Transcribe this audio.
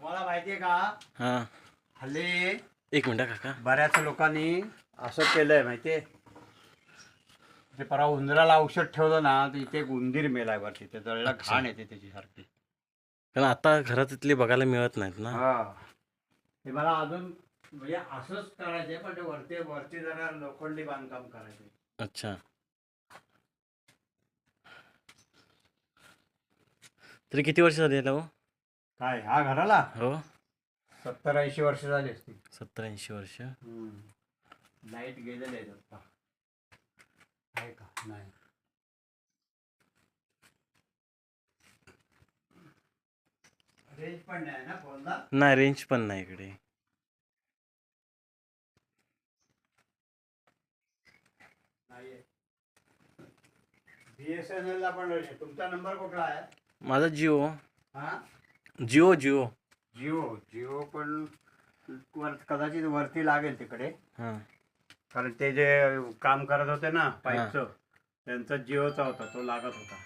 तुम्हाला माहितीये का? हा. हल्ली एक मिनिट काका. बऱ्याच लोकांनी असं केलंय माहितीये? ते परवा उंदराला औषध ठेवलं ना तर इथे एक उंदीर मेलाय वरती. ते जळला अच्छा. घाण येते त्याची सारखी कारण आता घरात इथली बघायला मिळत नाहीत ना? हा. ते मला अजून म्हणजे असंच करायचंय पण ते वरती वरती जरा लोखंडी बांधकाम करायचंय. अच्छा. तरी किती वर्ष झाली याला हो? काय हा घराला? हो. सत्तर ऐंशी वर्ष झाली असती सत्तर ऐंशी वर्ष. लाइट गेलेले आहेत आता. आहे का? नाही. रेंज पण नाही ना फोनला? नाही रेंज पण नाही इकडे. नाहीये. बीएसएनएल ला पण आहे. तुमचा नंबर कुठला आहे? माझा जिओ. हा? जिओ जिओ. जिओ जिओ पण वर कदाचित वरती लागेल तिकडे. हां. कारण ते जे काम करत होते ना पाईपचं त्यांचा जिओचा होता तो लागत होता.